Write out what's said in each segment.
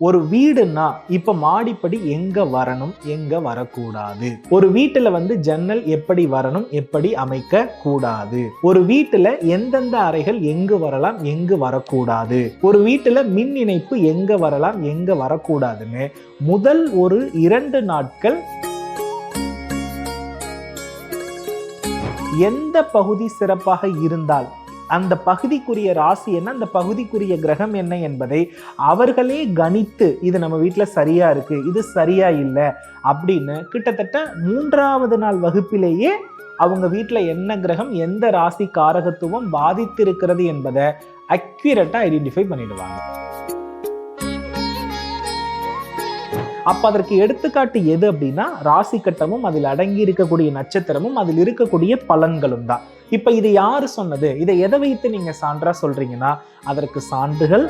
ஒரு வீடுன்னா இப்ப மாடிப்படி எங்க வரணும் எங்க வரக்கூடாது? ஒரு வீட்டுல வந்து ஜன்னல் எப்படி வரணும் எப்படி அமைக்க கூடாது? ஒரு வீட்டுல எந்தெந்த அறைகள் எங்கு வரலாம் எங்கு வரக்கூடாது? ஒரு வீட்டுல மின் இணைப்பு எங்க வரலாம் எங்க வரக்கூடாதுன்னு முதல் ஒரு இரண்டு நாட்கள் எந்த பகுதி சிறப்பாக இருந்தால் அந்த பகுதிக்குரிய ராசி என்ன அந்த பகுதிக்குரிய கிரகம் என்ன என்பதை அவர்களே கணித்து இது நம்ம வீட்டில் சரியா இருக்கு இது சரியா இல்லை அப்படின்னு கிட்டத்தட்ட மூன்றாவது நாள் வகுப்பிலேயே அவங்க வீட்டில் என்ன கிரகம் எந்த ராசி காரகத்துவம் பாதித்திருக்கிறது என்பதை அக்யூரேட்டாக ஐடென்டிஃபை பண்ணிடுவாங்க. அப்போ அதற்கு எடுத்துக்காட்டு எது அப்படின்னா ராசி கட்டமும் அதில் அடங்கி இருக்கக்கூடிய நட்சத்திரமும் அதில் இருக்கக்கூடிய பலன்களும் தான். இப்ப இது யாரு சொன்னது? இதை எதை வைத்து நீங்க சான்றா சொல்றீங்கன்னா அதற்கு சான்றுகள்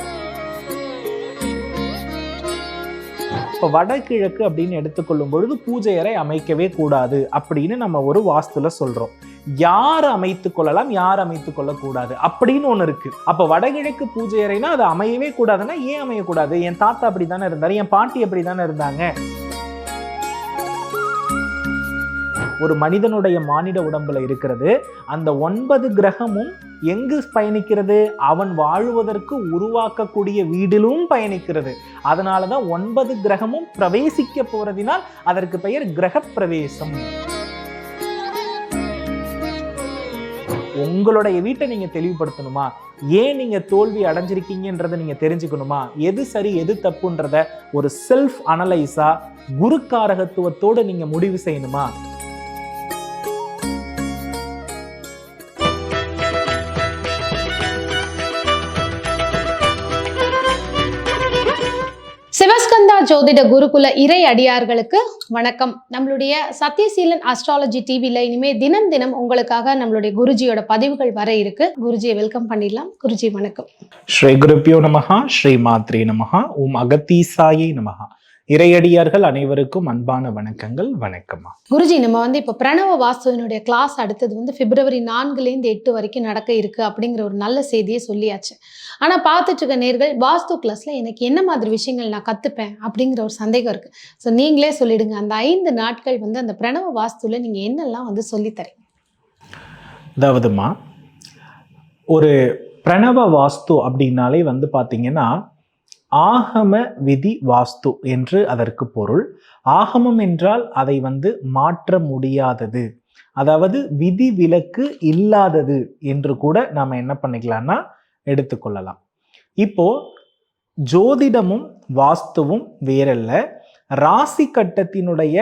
இப்போ வடகிழக்கு அப்படின்னு எடுத்துக்கொள்ளும் பொழுது பூஜை அறை அமைக்கவே கூடாது அப்படின்னு நம்ம ஒரு வாஸ்துல சொல்றோம். யார் அமைத்துக் கொள்ளலாம் யார் அமைத்துக் கொள்ளக்கூடாது அப்படின்னு ஒன்று இருக்கு. அப்ப வடகிழக்கு பூஜை அறைனா அது அமையவே கூடாதுன்னா ஏன் அமையக்கூடாது என் தாத்தா அப்படி தானே இருந்தாரு என் பாட்டி அப்படி தானே இருந்தாங்க? ஒரு மனிதனுடைய மானிட உடம்புல இருக்கிறது. அந்த ஒன்பது கிரகமும் எங்கு பயணிக்கிறது? அவன் வாழுவதற்கு உருவாக்கக்கூடிய வீடிலும் பயணிக்கிறது. அதனால தான் ஒன்பது கிரகமும் பிரவேசிக்க போறதினால் அதற்கு பெயர் கிரக பிரவேசம் உங்களுடைய வீட்டை நீங்க தெளிவுபடுத்தணுமா? ஏன் நீங்க தோல்வி அடைஞ்சிருக்கீங்கன்றதை நீங்க தெரிஞ்சுக்கணுமா? எது சரி எது தப்புன்றத ஒரு செல்ஃப் அனலைஸா குருக்காரகத்துவத்தோடு நீங்க முடிவு செய்யணுமா? ஜோதிட குருகுல இறை அடியார்களுக்கு வணக்கம். நம்மளுடைய சத்யசீலன் அஸ்ட்ராலஜி டிவில இனிமே தினம் தினம் உங்களுக்காக நம்மளுடைய குருஜியோட பதிவுகள் வர இருக்கு. குருஜியை வெல்கம் பண்ணிடலாம். குருஜி வணக்கம். ஸ்ரீ குருப்பியோ நமகா ஸ்ரீ மாத்ரி நமஹா உம் அகத்தீசாயை நமகா இறையடியார்கள் அனைவருக்கும் அன்பான வணக்கங்கள். வணக்கம்மா. குருஜி நம்ம வந்து இப்போ பிரணவ வாஸ்துவினுடைய கிளாஸ் அடுத்தது வந்து பிப்ரவரி நான்குலேருந்து எட்டு வரைக்கும் நடக்க இருக்கு அப்படிங்கிற ஒரு நல்ல செய்தியை சொல்லியாச்சு. ஆனா பார்த்துட்டு இருக்க நேர்கள் வாஸ்து கிளாஸ்ல எனக்கு என்ன மாதிரி விஷயங்கள் நான் கத்துப்பேன் அப்படிங்கிற ஒரு சந்தேகம் இருக்கு. ஸோ நீங்களே சொல்லிடுங்க. அந்த ஐந்து நாட்கள் வந்து அந்த பிரணவ வாஸ்துல நீங்க என்னெல்லாம் வந்து சொல்லித்தரீங்க? அதாவதுமா ஒரு பிரணவ வாஸ்து அப்படின்னாலே வந்து பார்த்தீங்கன்னா ஆகம விதி வாஸ்து என்று அதற்கு பொருள். ஆகமம் என்றால் அதை வந்து மாற்ற முடியாதது. அதாவது விதி விலக்கு இல்லாதது என்று கூட நாம் என்ன பண்ணிக்கலாம்னா எடுத்துக்கொள்ளலாம் இப்போ ஜோதிடமும் வாஸ்துவும் வேறல்ல. ராசி கட்டத்தினுடைய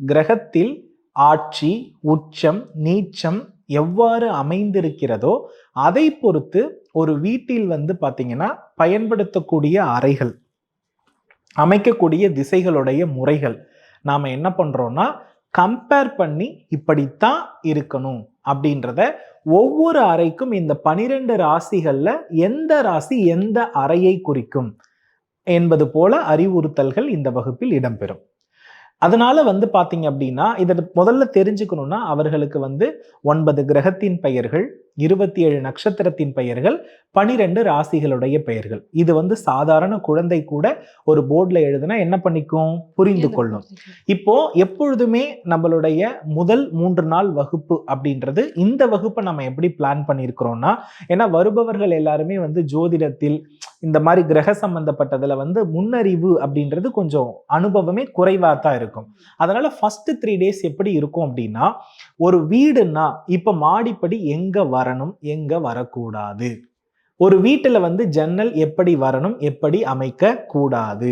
கிரகத்தில் ஆட்சி உச்சம் நீச்சம் எவ்வாறு அமைந்திருக்கிறதோ அதை பொறுத்து ஒரு வீட்டில் வந்து பார்த்தீங்கன்னா பயன்படுத்தக்கூடிய அறைகள் அமைக்கக்கூடிய திசைகளுடைய முறைகள் நாம் என்ன பண்ணுறோன்னா கம்பேர் பண்ணி இப்படித்தான் இருக்கணும் அப்படின்றத ஒவ்வொரு அறைக்கும் இந்த பனிரெண்டு ராசிகளில் எந்த ராசி எந்த அறையை குறிக்கும் என்பது போல அறிவுறுத்தல்கள் இந்த வகுப்பில் இடம்பெறும். அதனால வந்து பார்த்தீங்க அப்படின்னா இதை முதல்ல தெரிஞ்சுக்கணும்னா அவர்களுக்கு வந்து ஒன்பது கிரகத்தின் பெயர்கள் இருபத்தி ஏழு நட்சத்திரத்தின் பெயர்கள் பனிரெண்டு ராசிகளுடைய பெயர்கள். இது வந்து சாதாரண குழந்தை கூட ஒரு போர்டில் எழுதுனா என்ன பண்ணிக்கும்? புரிந்து கொள்ளும். இப்போ எப்பொழுதுமே நம்மளுடைய முதல் மூன்று நாள் வகுப்பு அப்படின்றது இந்த வகுப்பை நம்ம எப்படி பிளான் பண்ணியிருக்கிறோம்னா ஏன்னா வருபவர்கள் எல்லாருமே வந்து ஜோதிடத்தில் இந்த மாதிரி கிரக சம்பந்தப்பட்டதுல வந்து முன்னறிவு அப்படின்றது கொஞ்சம் அனுபவமே குறைவாக தான் இருக்கும். அதனால ஃபர்ஸ்ட் த்ரீ டேஸ் எப்படி இருக்கும் அப்படின்னா ஒரு வீடுன்னா இப்ப மாடிப்படி எங்க வரணும் எங்க வரக்கூடாது? ஒரு வீட்டுல வந்து ஜன்னல் எப்படி வரணும் எப்படி அமைக்க கூடாது?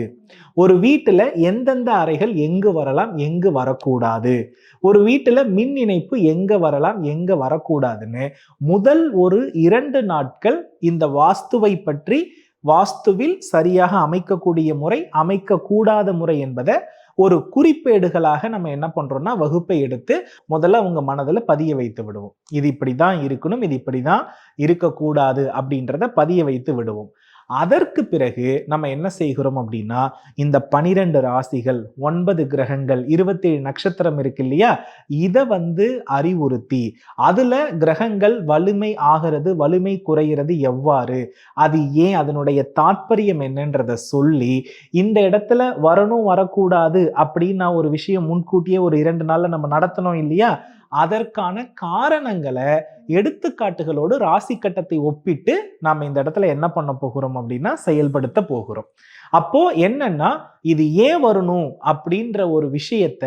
ஒரு வீட்டுல எந்தெந்த அறைகள் எங்கு வரலாம் எங்கு வரக்கூடாது? ஒரு வீட்டுல மின் இணைப்பு எங்க வரலாம் எங்க வரக்கூடாதுன்னு முதல் ஒரு இரண்டு நாட்கள் இந்த வாஸ்துவை பற்றி வாஸ்துவில் சரியாக அமைக்கக்கூடிய முறை அமைக்கக்கூடாத முறை என்பதை ஒரு குறிப்பேடுகளாக நம்ம என்ன பண்றோம்னா வகுப்பை எடுத்து முதல்ல அவங்க மனதில் பதிய வைத்து விடுவோம். இது இப்படி தான் இருக்கணும் இது இப்படி தான் இருக்கக்கூடாது அப்படின்றத பதிய வைத்து விடுவோம். அதற்கு பிறகு நம்ம என்ன செய்கிறோம் அப்படின்னா இந்த பனிரெண்டு ராசிகள் ஒன்பது கிரகங்கள் இருபத்தேழு நட்சத்திரம் இருக்கு இல்லையா? இதை வந்து அறிவுறுத்தி அதுல கிரகங்கள் வலிமை ஆகிறது வலிமை குறைகிறது எவ்வாறு? அது ஏன் அதனுடைய தாற்பயம் என்னன்றத சொல்லி இந்த இடத்துல வரணும் வரக்கூடாது அப்படின்னு நான் ஒரு விஷயம் முன்கூட்டியே ஒரு இரண்டு நாள்ல நம்ம நடத்தணும் இல்லையா? அதற்கான காரணங்களை எடுத்துக்காட்டுகளோடு ராசி கட்டத்தை ஒப்பிட்டு நாம் இந்த இடத்துல என்ன பண்ண போகிறோம் அப்படின்னா செயல்படுத்த போகிறோம். அப்போ என்னன்னா இது ஏன் வரணும் அப்படின்ற ஒரு விஷயத்த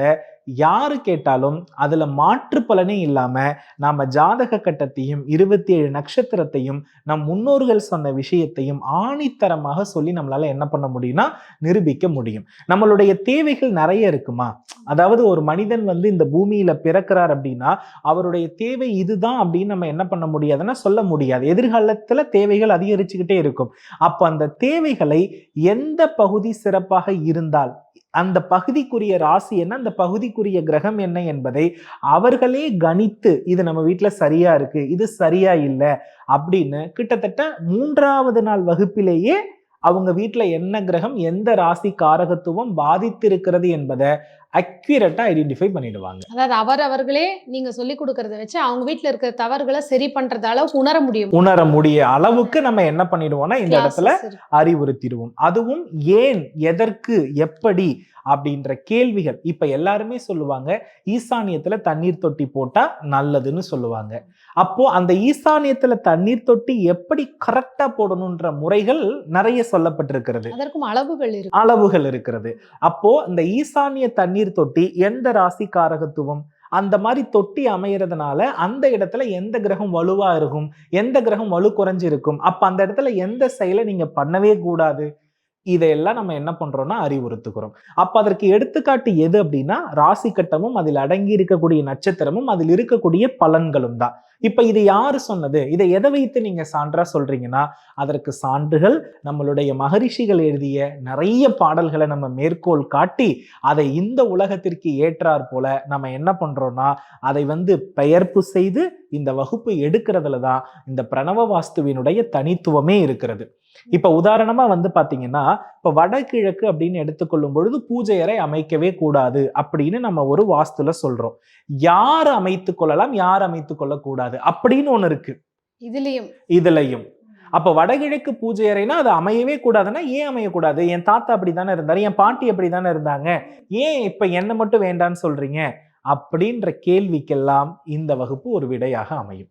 யாரு கேட்டாலும் அதுல மாற்று பலனே இல்லாம நாம ஜாதக கட்டத்தையும் இருபத்தி ஏழு நட்சத்திரத்தையும் நம் முன்னோர்கள் சொன்ன விஷயத்தையும் ஆணித்தரமாக சொல்லி நம்மளால என்ன பண்ண முடியும்னா நிரூபிக்க முடியும். நம்மளுடைய தேவைகள் நிறைய இருக்குமா? அதாவது ஒரு மனிதன் வந்து இந்த பூமியில பிறக்கிறார் அப்படின்னா அவருடைய தேவை இதுதான் அப்படின்னு நம்ம என்ன பண்ண முடியாதுன்னா சொல்ல முடியாது. எதிர்காலத்துல தேவைகள் அதிகரிச்சுக்கிட்டே இருக்கும். அப்ப அந்த தேவைகளை எந்த பகுதி சிறப்பாக இருந்தால் அந்த பகுதிக்குரிய ராசி என்ன? அந்த பகுதிக்குரிய கிரகம் என்ன என்பதை அவர்களே கணித்து இது நம்ம வீட்டில் சரியா இருக்கு இது சரியா இல்லை அப்படின்னு கிட்டத்தட்ட மூன்றாவது நாள் வகுப்பிலேயே அவங்க வீட்டில் என்ன கிரகம் எந்த ராசி காரகத்துவம் பாதித்திருக்கிறது என்பதை அக்யூரேட்டா ஐடென்டிஃபை பண்ணிடுவாங்க. அதாவது அவர் அவர்களே நீங்க சொல்லி கொடுக்கறத வச்சு அவங்க வீட்ல இருக்கிற தவறுகளை சரி பண்றது அளவுக்கு உணர முடியும். உணர முடிய அளவுக்கு நம்ம என்ன பண்ணிடுவோம்னா இந்த இடத்துல. அறிவுறுத்திடுவோம். அதுவும் ஏன் எதற்கு எப்படி அப்படின்ற கேள்விகள் இப்ப எல்லாருமே சொல்லுவாங்க. ஈசானியத்துல தண்ணீர் தொட்டி போட்டா நல்லதுன்னு சொல்லுவாங்க. அப்போ அந்த ஈசானியத்துல தண்ணீர் தொட்டி எப்படி கரெக்டா போடணுன்ற முறைகள் நிறைய சொல்லப்பட்டிருக்கிறது. அதற்கும் அளவுகள் இருக்கு. அளவுகள் இருக்கிறது. அப்போ இந்த ஈசானிய தண்ணீர் தொட்டி எந்த ராசி காரகத்துவம் அந்த மாதிரி தொட்டி அமையறதுனால அந்த இடத்துல எந்த கிரகம் வலுவா இருக்கும்? எந்த கிரகம் வலு குறைஞ்சு இருக்கும் அப்ப அந்த இடத்துல எந்த செயலை நீங்க பண்ணவே கூடாது? இதையெல்லாம் நம்ம என்ன பண்றோம்னா அறிவுறுத்துகிறோம். அப்ப அதற்கு எடுத்துக்காட்டு எது அப்படின்னா ராசி கட்டமும் அதில் அடங்கி இருக்கக்கூடிய நட்சத்திரமும் அதில் இருக்கக்கூடிய பலன்களும் தான். இப்ப இது யாரு சொன்னது? இதை எதை வைத்து நீங்க சான்றா சொல்றீங்கன்னா அதற்கு சான்றுகள் நம்மளுடைய மகரிஷிகள் எழுதிய நிறைய பாடல்களை நம்ம மேற்கோள் காட்டி அதை இந்த உலகத்திற்கு ஏற்றாற் போல நம்ம என்ன பண்றோம்னா அதை வந்து பெயர்ப்பு செய்து இந்த வகுப்பு எடுக்கிறதுல தான் இந்த பிரணவ வாஸ்துவினுடைய தனித்துவமே இருக்கிறது. இப்ப உதாரணமா வந்து பாத்தீங்கன்னா இப்ப வடகிழக்கு அப்படின்னு எடுத்துக்கொள்ளும் பொழுது பூஜை அறை அமைக்கவே கூடாது அப்படின்னு நம்ம ஒரு வாஸ்துல சொல்றோம். யார் அமைத்துக் கொள்ளலாம் யார் அமைத்துக் கொள்ளக்கூடாது அப்படின்னு ஒண்ணு இருக்கு. இதுலயும். இதுலயும். அப்ப வடகிழக்கு பூஜை அறைனா அது அமையவே கூடாதுன்னா ஏன் அமையக்கூடாது? என் தாத்தா அப்படிதானே இருந்தாரு என் பாட்டி அப்படிதானே இருந்தாங்க. ஏன் இப்ப என்ன மட்டும் வேண்டான்னு சொல்றீங்க? அப்படின்ற கேள்விக்கெல்லாம் இந்த வகுப்பு ஒரு விடையாக அமையும்.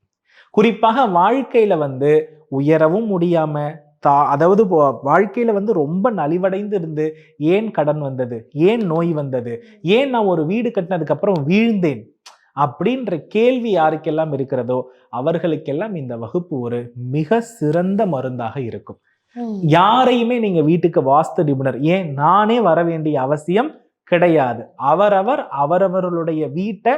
குறிப்பாக வாழ்க்கையில வந்து உயரவும் முடியாம தா அதாவது வாழ்க்கையில வந்து ரொம்ப நலிவடைந்து இருந்து ஏன் கடன் வந்தது? ஏன் நோய் வந்தது? ஏன் நான் ஒரு வீடு கட்டினதுக்கு அப்புறம் வீழ்ந்தேன்? அப்படின்ற கேள்வி யாருக்கெல்லாம் இருக்கிறதோ அவர்களுக்கெல்லாம் இந்த வகுப்பு ஒரு மிக சிறந்த மருந்தாக இருக்கும். யாரையுமே நீங்க வீட்டுக்கு வாஸ்து நிபுணர் ஏன் நானே வர வேண்டிய அவசியம் கிடையாது. அவரவர் அவரவர்களுடைய வீட்டை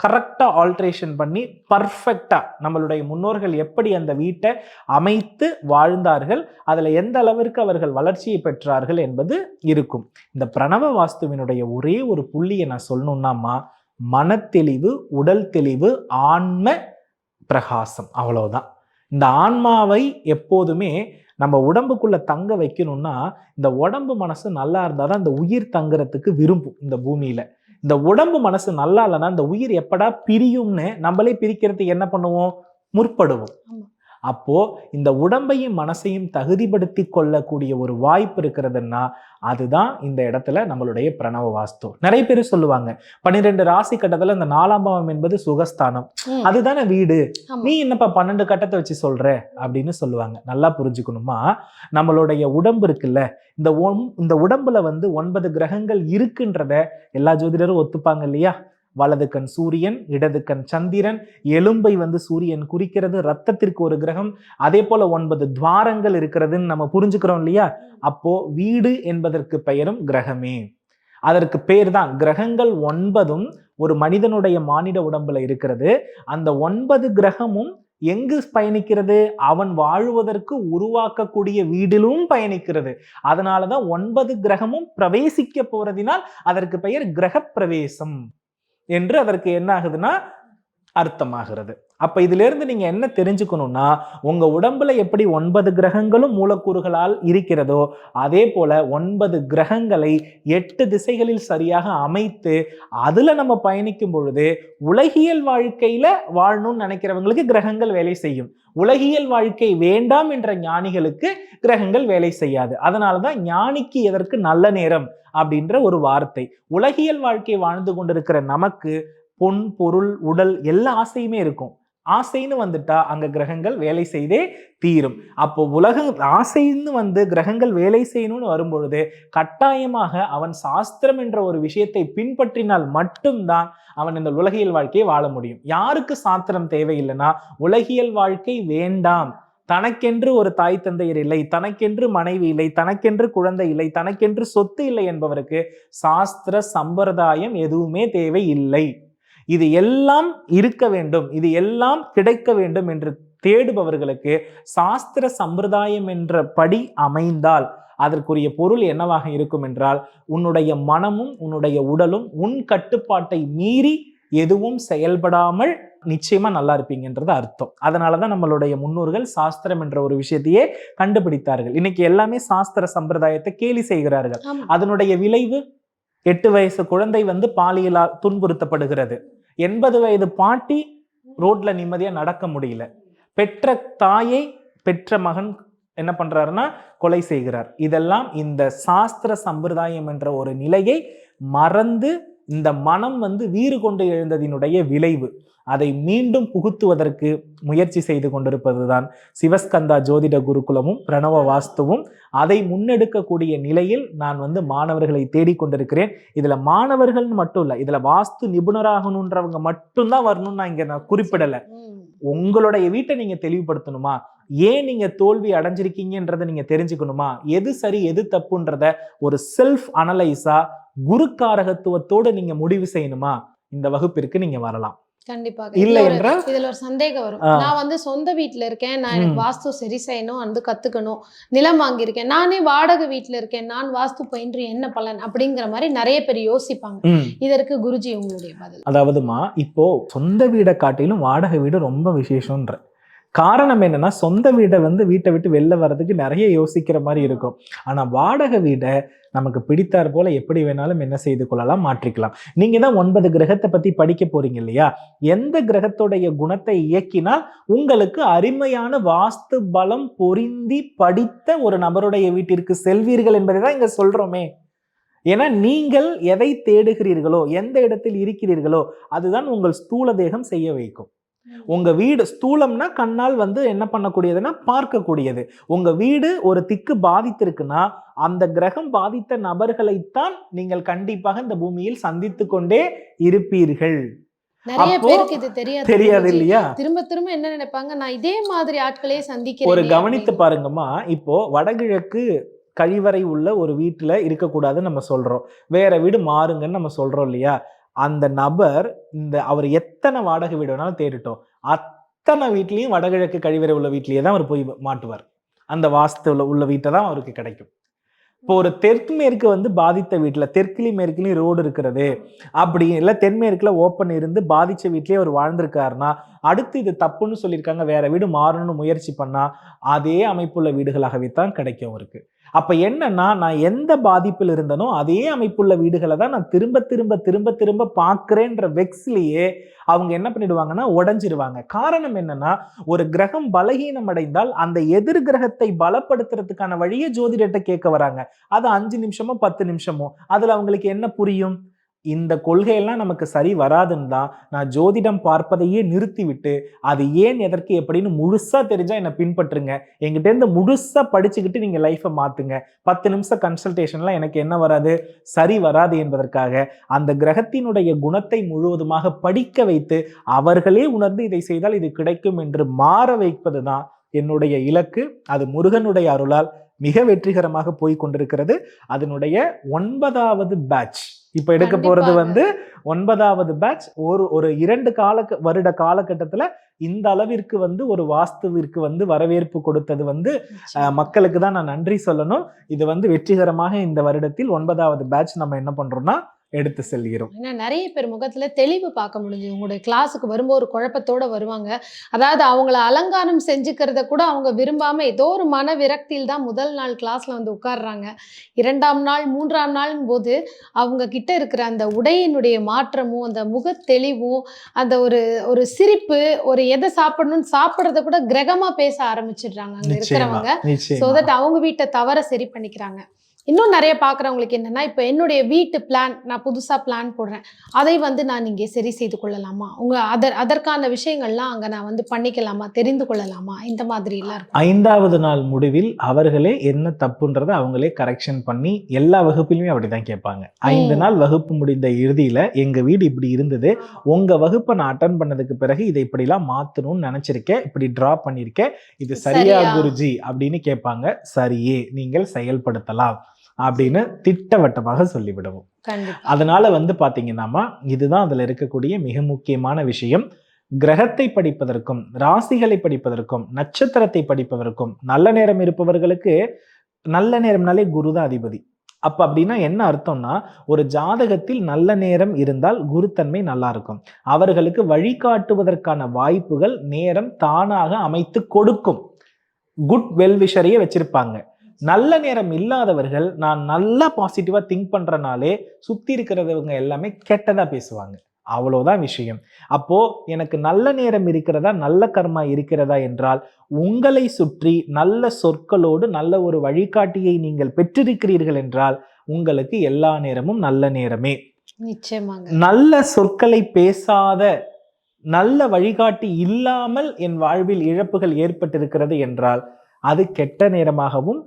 கரெக்டா ஆல்ட்ரேஷன் பண்ணி பர்ஃபெக்டா நம்மளுடைய முன்னோர்கள் எப்படி அந்த வீட்டை அமைத்து வாழ்ந்தார்கள் அதுல எந்த அளவிற்கு அவர்கள் வளர்ச்சியை பெற்றார்கள் என்பது இருக்கும். இந்த பிரணவ வாஸ்துவினுடைய ஒரே ஒரு புள்ளியை நான் சொல்லணும்னாமா மனத்தெளிவு உடல் தெளிவு ஆன்ம பிரகாசம். அவ்வளவுதான். இந்த ஆன்மாவை எப்போதுமே நம்ம உடம்புக்குள்ள தங்க வைக்கணும்னா இந்த உடம்பு மனசு நல்லா இருந்தால் தான் இந்த உயிர் தங்குறதுக்கு விரும்பும் இந்த பூமியில. இந்த உடம்பு மனசு நல்லா இல்லைன்னா இந்த உயிர் எப்படா பிரியும்னு நம்மளே பிரிக்கிறதுக்கு என்ன பண்ணுவோம்? முற்படுவோம். அப்போ இந்த உடம்பையும் மனசையும் தகுதிப்படுத்தி கொள்ளக்கூடிய ஒரு வாய்ப்பு இருக்கிறதுன்னா அதுதான் இந்த இடத்துல நம்மளுடைய பிரணவ வாஸ்து. நிறைய பேர் சொல்லுவாங்க பன்னிரெண்டு ராசி கட்டத்துல இந்த நாலாம் பாவம் என்பது சுகஸ்தானம். அதுதானே வீடு. நீ என்னப்பா பன்னெண்டு கட்டத்தை வச்சு சொல்ற? அப்படின்னு சொல்லுவாங்க. நல்லா புரிஞ்சுக்கணுமா? நம்மளுடைய உடம்பு இருக்குல்ல இந்த ஒம்- இந்த உடம்புல வந்து ஒன்பது கிரகங்கள் இருக்குன்றத எல்லா ஜோதிடரும் ஒத்துப்பாங்க இல்லையா? வலது கண் சூரியன் இடது கண் சந்திரன். எலும்பை வந்து சூரியன் குறிக்கிறது ரத்தத்திற்கு ஒரு கிரகம். அதே போல ஒன்பது துவாரங்கள் இருக்கிறதுன்னு நம்ம புரிஞ்சுக்கிறோம் இல்லையா? அப்போ வீடு என்பதற்கு பெயரும் கிரகமே. அதற்கு பேர் தான் கிரகங்கள் ஒன்பதும் ஒரு மனிதனுடைய மானிட உடம்புல இருக்கிறது. அந்த ஒன்பது கிரகமும் எங்கு பயணிக்கிறது? அவன் வாழுவதற்கு உருவாக்கக்கூடிய வீடிலும் பயணிக்கிறது. அதனாலதான் ஒன்பது கிரகமும் பிரவேசிக்க போறதினால் அதற்கு பெயர் கிரக பிரவேசம் என்று அதற்கு என்ன ஆகுதுன்னா அர்த்தமாகிறது. அப்போ இதிலிருந்து நீங்கள் என்ன தெரிஞ்சுக்கணும்னா உங்கள் உடம்புல எப்படி ஒன்பது கிரகங்களும் மூலக்கூறுகளால் இருக்கிறதோ அதே போல் ஒன்பது கிரகங்களை எட்டு திசைகளில் சரியாக அமைத்து அதில் நம்ம பயணிக்கும் பொழுது உலகியல் வாழ்க்கையில் வாழணும்னு நினைக்கிறவங்களுக்கு கிரகங்கள் வேலை செய்யும். உலகியல் வாழ்க்கை வேண்டாம் என்ற ஞானிகளுக்கு கிரகங்கள் வேலை செய்யாது. அதனாலதான் ஞானிக்கு எதற்கு நல்ல நேரம் அப்படின்ற ஒரு வார்த்தை. உலகியல் வாழ்க்கை வாழ்ந்து கொண்டிருக்கிற நமக்கு பொன் பொருள் உடல் எல்லா ஆசையுமே இருக்கும். ஆசைன்னு வந்துட்டா அங்க கிரகங்கள் வேலை செய்தே தீரும். அப்போ உலக ஆசைன்னு வந்து கிரகங்கள் வேலை செய்யணும்னு வரும்பொழுது கட்டாயமாக அவன் சாஸ்திரம் என்ற ஒரு விஷயத்தை பின்பற்றினால் மட்டும்தான் அவன் இந்த உலகியல் வாழ்க்கையை வாழ முடியும். யாருக்கு சாஸ்திரம் தேவையில்லைன்னா உலகியல் வாழ்க்கை வேண்டாம். தனக்கென்று ஒரு தாய் தந்தையர் இல்லை தனக்கென்று மனைவி இல்லை தனக்கென்று குழந்தை இல்லை தனக்கென்று சொத்து இல்லை என்பவருக்கு சாஸ்திர சம்பிரதாயம் எதுவுமே தேவை இல்லை இது எல்லாம் இருக்க வேண்டும் இது எல்லாம் கிடைக்க வேண்டும் என்று தேடுபவர்களுக்கு சாஸ்திர சம்பிரதாயம் என்ற படி அமைந்தால் அதற்குரிய பொருள் என்னவாக இருக்கும் என்றால் உன்னுடைய மனமும் உன்னுடைய உடலும் உன் கட்டுப்பாட்டை மீறி எதுவும் செயல்படாமல் நிச்சயமா நல்லா இருப்பீங்கன்றது அர்த்தம். அதனாலதான் நம்மளுடைய முன்னோர்கள் சாஸ்திரம் என்ற ஒரு விஷயத்தையே கண்டுபிடித்தார்கள். இன்னைக்கு எல்லாமே சாஸ்திர சம்பிரதாயத்தை கேலி செய்கிறார்கள். அதனுடைய விளைவு எட்டு வயசு குழந்தை வந்து பாலியலால் துன்புறுத்தப்படுகிறது. எண்பது வயது பாட்டி ரோட்ல நிம்மதியா நடக்க முடியல. பெற்ற தாயை பெற்ற மகன் என்ன பண்றாருன்னா கொலை செய்கிறார். இதெல்லாம் இந்த சாஸ்திர சம்பிரதாயம் என்ற ஒரு நிலையை மறந்து இந்த மனம் வந்து வீறு கொண்டு எழுந்ததினுடைய விளைவு. அதை மீண்டும் புகுத்துவதற்கு முயற்சி செய்து கொண்டிருப்பதுதான் சிவஸ்கந்தா ஜோதிட குருகுலமும் பிரணவ வாஸ்துவும். அதை முன்னெடுக்கக்கூடிய நிலையில் நான் வந்து மாணவர்களை தேடிக்கொண்டிருக்கிறேன் இதுல மாணவர்கள்னு மட்டும் இல்ல இதுல வாஸ்து நிபுணராகணுன்றவங்க மட்டும்தான் வரணும்னு நான் இங்க நான் குறிப்பிடல. உங்களுடைய வீட்டை நீங்க தெளிவுபடுத்தணுமா? ஏன் நீங்க தோல்வி அடைஞ்சிருக்கீங்கன்றதை நீங்க தெரிஞ்சுக்கணுமா? எது சரி எது தப்புன்றத ஒரு செல்ஃப் அனலைஸா குருக்காரகத்துவத்தோட நீங்க முடிவு செய்யணுமா? இந்த வகுப்பிற்கு நீங்க வரலாம். கண்டிப்பாக. இல்லை இதுல ஒரு- என்றால்? இதுல ஒரு சந்தேகம் வரும். நான் வந்து சொந்த வீட்ல இருக்கேன். நான் எனக்கு. வாஸ்து சரி செய்யணும். வந்து கத்துக்கணும். நிலம் வாங்கியிருக்கேன். நானே வாடகை வீட்ல இருக்கேன். நான் வாஸ்து பயின்று என்ன பலன்? அப்படிங்கிற மாதிரி நிறைய பேர் யோசிப்பாங்க. இதற்கு குருஜி உங்களுடைய பதில். அதாவதுமா இப்போ சொந்த வீடை காட்டிலும் வாடகை வீடு ரொம்ப விசேஷம்ன்ற. காரணம் என்னன்னா சொந்த வீடை வந்து வீட்டை விட்டு வெளில வர்றதுக்கு நிறைய யோசிக்கிற மாதிரி இருக்கும். ஆனா வாடகை வீடை நமக்கு பிடித்தார் போல எப்படி வேணாலும் என்ன செய்து கொள்ளலாம் மாற்றிக்கலாம். நீங்க தான் ஒன்பது கிரகத்தை பத்தி படிக்க போறீங்க இல்லையா? எந்த கிரகத்துடைய குணத்தை இயக்கினால் உங்களுக்கு அருமையான வாஸ்து பலம் பொருந்தி படித்த ஒரு நபருடைய வீட்டிற்கு செல்வீர்கள் என்பதை தான் இங்க சொல்றோமே. ஏன்னா நீங்கள் எதை தேடுகிறீர்களோ எந்த இடத்தில் இருக்கிறீர்களோ அதுதான் உங்கள் ஸ்தூல தேகம் செய்ய வைக்கும். உங்க வீடு ஸ்தூலம்னா கண்ணால் வந்து என்ன பண்ணக்கூடியதுன்னா பார்க்கக்கூடியது. உங்க வீடு ஒரு திக்கு பாதித்திருக்குன்னா அந்த கிரகம் பாதித்த நபர்களைத்தான் நீங்கள் கண்டிப்பாக இந்த பூமியில் சந்தித்து கொண்டே இருப்பீர்கள். நிறைய பேருக்கு இது தெரியாது தெரியாது. இல்லையா? திரும்ப திரும்ப என்ன நினைப்பாங்க? நான் இதே மாதிரி ஆட்களே ஒரு சந்திக்கிறேன் கவனித்து பாருங்கம்மா. இப்போ வடகிழக்கு கழிவறை உள்ள ஒரு வீட்டுல இருக்கக்கூடாதுன்னு நம்ம சொல்றோம். வேற வீடு மாறுங்கன்னு நம்ம சொல்றோம் இல்லையா? அந்த நபர் இந்த அவர் எத்தனை வாடகை வீடு வேணாலும் தேடிட்டோம். அத்தனை வீட்லேயும் வடகிழக்கு கழிவறை உள்ள வீட்லயே தான் அவர் போய் மாட்டுவார். அந்த வாஸ்து உள்ள உள்ள வீட்டை தான் அவருக்கு கிடைக்கும். இப்போ ஒரு தெற்கு மேற்கு வந்து பாதித்த வீட்டில் தெற்குலையும் மேற்குலையும் ரோடு இருக்கிறது அப்படி இல்லை தென்மேற்குல ஓப்பன் இருந்து பாதித்த வீட்லயே அவர் வாழ்ந்திருக்காருன்னா அடுத்து இது தப்புன்னு சொல்லியிருக்காங்க வேற வீடு மாறணும்னு முயற்சி பண்ணா அதே அமைப்புள்ள வீடுகளாகவே தான் கிடைக்கும் அவருக்கு. அப்போ என்னன்னா நான் எந்த பாதிப்பில் இருந்தனோ அதே அமைப்புள்ள வீடுகளை தான் நான் திரும்ப திரும்ப திரும்ப திரும்ப பார்க்குறேன்ற வெக்ஸ்லேயே அவங்க என்ன பண்ணிடுவாங்கன்னா உடஞ்சிருவாங்க. காரணம் என்னன்னா ஒரு கிரகம் பலகீனம் அடைந்தால் அந்த எதிர் கிரகத்தை பலப்படுத்துறதுக்கான வழியை ஜோதிடத்தை கேட்க வராங்க. அது அஞ்சு நிமிஷமோ பத்து நிமிஷமோ அதில் அவங்களுக்கு என்ன புரியும்? இந்த கொள்கையெல்லாம் நமக்கு சரி வராதுன்னு தான் நான் ஜோதிடம் பார்ப்பதையே நிறுத்திவிட்டு அது ஏன் எதற்கு எப்படின்னு முழுசா தெரிஞ்சா என்னை பின்பற்றுங்க. எங்கிட்டேருந்து இருந்து முழுசா படிச்சுக்கிட்டு நீங்க லைஃப்பை மாத்துங்க. பத்து நிமிஷம் கன்சல்டேஷன்லாம் எனக்கு என்ன வராது? சரி வராது என்பதற்காக அந்த கிரகத்தினுடைய குணத்தை முழுவதுமாக படிக்க வைத்து அவர்களே உணர்ந்து இதை செய்தால் இது கிடைக்கும் என்று மாற வைப்பது தான் என்னுடைய இலக்கு. அது முருகனுடைய அருளால் மிக வெற்றிகரமாக போய் கொண்டிருக்கிறது. அதனுடைய ஒன்பதாவது பேட்ச் இப்ப எடுக்க போறது. வந்து ஒன்பதாவது பேட்ச் ஒரு ஒரு இரண்டு கால வருட காலகட்டத்துல இந்த அளவிற்கு வந்து ஒரு வாஸ்துவிற்கு வந்து வரவேற்பு கொடுத்தது வந்து மக்களுக்கு தான் நான் நன்றி சொல்லணும் இது வந்து வெற்றிகரமாக இந்த வருடத்தில் ஒன்பதாவது பேட்ச் நம்ம என்ன பண்றோம்னா எடுத்து செல்கிறோம். ஏன்னா நிறைய பேர் முகத்துல தெளிவு பார்க்க முடிஞ்சது. உங்களுடைய கிளாஸுக்கு வரும்போது ஒரு குழப்பத்தோட வருவாங்க. அதாவது அவங்கள அலங்காரம் செஞ்சுக்கிறத கூட அவங்க விரும்பாம ஏதோ ஒரு மன விரக்தியில் தான் முதல் நாள் கிளாஸ்ல வந்து உட்கார்றாங்க. இரண்டாம் நாள் மூன்றாம் நாளும் போது அவங்க கிட்ட இருக்கிற அந்த உடையினுடைய மாற்றமும் அந்த முக தெளிவும் அந்த ஒரு ஒரு சிரிப்பு ஒரு எதை சாப்பிடணும்னு சாப்பிட்றத கூட கிரகமா பேச ஆரம்பிச்சிடுறாங்க. அங்க இருக்கிறவங்க. ஸோ நிச்சயமா. தட் அவங்க வீட்டை தவற சரி பண்ணிக்கிறாங்க. இன்னும் நிறைய பார்க்குறவங்களுக்கு என்னன்னா இப்போ என்னுடைய வீட்டு பிளான் நான் புதுசாக பிளான் போடுறேன். அதை வந்து நான் இங்கே சரி செய்து கொள்ளலாமா? உங்க அதர் அதற்கான விஷயங்கள்லாம் அங்கே நான் வந்து பண்ணிக்கலாமா? தெரிந்து கொள்ளலாமா? இந்த மாதிரி எல்லாம் இருக்கும். ஐந்தாவது நாள் முடிவில் அவர்களே என்ன தப்புன்றதை அவங்களே கரெக்ஷன் பண்ணி எல்லா வகுப்பிலுமே அப்படிதான் கேட்பாங்க. ஐந்து. நாள் வகுப்பு முடிந்த இறுதியில எங்க வீடு இப்படி இருந்தது. உங்க வகுப்பை நான் அட்டன் பண்ணதுக்கு பிறகு இதை இப்படிலாம் மாத்தணும்னு நினைச்சிருக்கேன். இப்படி டிரா பண்ணியிருக்கேன். இது சரியா சரியா? குருஜி? அப்படின்னு கேட்பாங்க. சரியே நீங்கள் செயல்படுத்தலாம். அப்படின்னு திட்டவட்டமாக சொல்லிவிடுவோம். அதனால வந்து பாத்தீங்கன்னாமா இதுதான் அதுல இருக்கக்கூடிய மிக முக்கியமான விஷயம். கிரகத்தை படிப்பதற்கும் ராசிகளை படிப்பதற்கும் நட்சத்திரத்தை படிப்பதற்கும் நல்ல நேரம் இருப்பவர்களுக்கு நல்ல நேரம்னாலே குரு தான் அதிபதி. அப்ப அப்படின்னா என்ன அர்த்தம்னா ஒரு ஜாதகத்தில் நல்ல நேரம் இருந்தால் குருத்தன்மை நல்லா இருக்கும். அவர்களுக்கு வழிகாட்டுவதற்கான வாய்ப்புகள் நேரம் தானாக அமைத்து கொடுக்கும். குட் வெல்விஷரையே வச்சிருப்பாங்க. நல்ல நேரம் இல்லாதவர்கள் நான் நல்லா பாசிட்டிவா திங்க் பண்றனாலே சுத்தி இருக்கிறவங்க எல்லாமே கெட்டதா பேசுவாங்க. அவ்வளவுதான் விஷயம். அப்போ எனக்கு நல்ல நேரம் இருக்கிறதா நல்ல கர்மா இருக்கிறதா என்றால் உங்களை சுற்றி நல்ல சொற்களோடு நல்ல ஒரு வழிகாட்டியை நீங்கள் பெற்றிருக்கிறீர்கள் என்றால் உங்களுக்கு எல்லா நேரமும் நல்ல நேரமே. நிச்சயமாங்க. நல்ல சொற்களை பேசாத நல்ல வழிகாட்டி இல்லாமல் என் வாழ்வில் இழப்புகள் ஏற்பட்டிருக்கிறது என்றால் அது கெட்ட நேரமாகவும்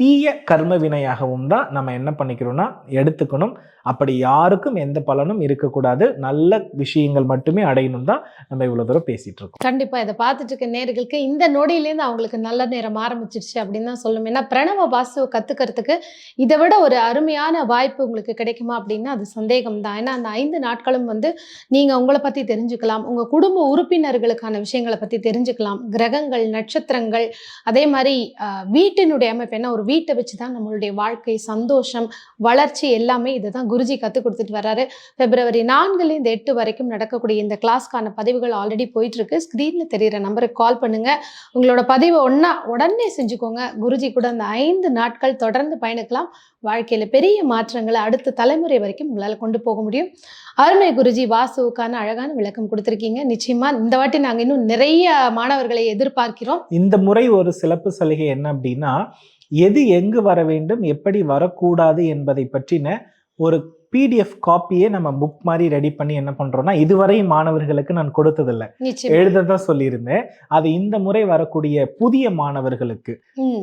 தீய கர்ம வினையாகவும் தான் நம்ம என்ன பண்ணிக்கிறோம்னா எடுத்துக்கணும். அப்படி யாருக்கும் எந்த பலனும் இருக்கக்கூடாது. நல்ல விஷயங்கள் மட்டுமே அடையணும் தான் நம்ம இவ்வளோ தூரம் பேசிட்டு இருக்கோம். கண்டிப்பாக இதை பார்த்துட்டு இருக்க நேர்களுக்கு இந்த நொடியிலேருந்து அவங்களுக்கு நல்ல நேரம் ஆரம்பிச்சிருச்சு அப்படின்னு தான் சொல்லணும். ஏன்னா பிரணவ வாஸ்துவை கற்றுக்கிறதுக்கு இதை விட ஒரு அருமையான வாய்ப்பு உங்களுக்கு கிடைக்குமா அப்படின்னா அது சந்தேகம் தான். ஏன்னா அந்த ஐந்து நாட்களும் வந்து நீங்கள் உங்களை பற்றி தெரிஞ்சுக்கலாம். உங்கள் குடும்ப உறுப்பினர்களுக்கான விஷயங்களை பற்றி தெரிஞ்சுக்கலாம். கிரகங்கள் நட்சத்திரங்கள் அதே மாதிரி வீட்டினுடைய அமைப்பு. என்ன ஒரு வீட்டை வச்சு தான் நம்மளுடைய வாழ்க்கை சந்தோஷம் வளர்ச்சி எல்லாமே இதை தான் குருஜி கற்றுக் கொடுத்துட்டு வர்றாரு. பிப்ரவரி நான்குலேருந்து எட்டு வரைக்கும் நடக்கக்கூடிய இந்த கிளாஸ்க்கான பதிவுகள் ஆல்ரெடி போயிட்டுருக்கு. ஸ்க்ரீனில் தெரியிற நம்பருக்கு கால் பண்ணுங்கள் உங்களோட பதிவை ஒன்றா உடனே செஞ்சுக்கோங்க. குருஜி கூட அந்த ஐந்து நாட்கள் தொடர்ந்து பயணிக்கலாம். வாழ்க்கையில் பெரிய மாற்றங்களை அடுத்த தலைமுறை வரைக்கும் உங்களால் கொண்டு போக முடியும். அருமை குருஜி வாசுவுக்கான அழகான விளக்கம் கொடுத்துருக்கீங்க. நிச்சயமா இந்த வாட்டி நாங்கள் இன்னும் நிறைய மாணவர்களை எதிர்பார்க்கிறோம். இந்த முறை ஒரு சிறப்பு சலுகை என்ன அப்படின்னா எது எங்கு வர வேண்டும் எப்படி வரக்கூடாது என்பதை பற்றின ஒரு பிடிஎஃப் காப்பியே நம்ம புக் மாதிரி ரெடி பண்ணி என்ன பண்றோம்னா இதுவரை மாணவர்களுக்கு நான் கொடுத்ததில்ல. எழுததான் சொல்லியிருந்தேன். அது இந்த முறை வரக்கூடிய புதிய மாணவர்களுக்கு.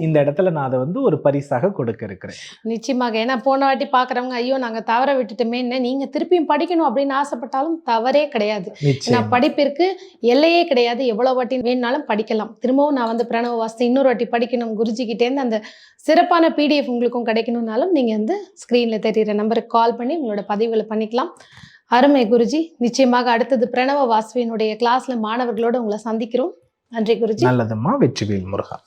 இந்த இடத்துல நான் அதை வந்து ஒரு பரிசாக கொடுக்க இருக்கிறேன் நிச்சயமாக. ஏன்னா போன வாட்டி பார்க்குறவங்க ஐயோ நாங்கள் தவற விட்டுட்டோமே என்ன? நீங்கள் திருப்பியும் படிக்கணும் அப்படின்னு ஆசைப்பட்டாலும் தவறே கிடையாது. நிச்சயம். படிப்பிற்கு எல்லையே கிடையாது. எவ்வளோ வாட்டி வேணுனாலும் படிக்கலாம். திரும்பவும் நான் வந்து பிரணவ வாஸ்து இன்னொரு வாட்டி படிக்கணும். குருஜிக்கிட்டேருந்து அந்த சிறப்பான பிடிஎஃப் உங்களுக்கும் கிடைக்கணும்னாலும் நீங்கள் வந்து ஸ்க்ரீனில் தெரியிற நம்பருக்கு கால் பண்ணி உங்களோட பதிவுகளை பண்ணிக்கலாம். அருமை குருஜி நிச்சயமாக அடுத்தது பிரணவ வாசுவினுடைய கிளாஸ்ல மாணவர்களோட உங்களை சந்திக்கிறோம். நன்றி குருஜி. நல்லதும்மா வெற்றிவேல் முருகா.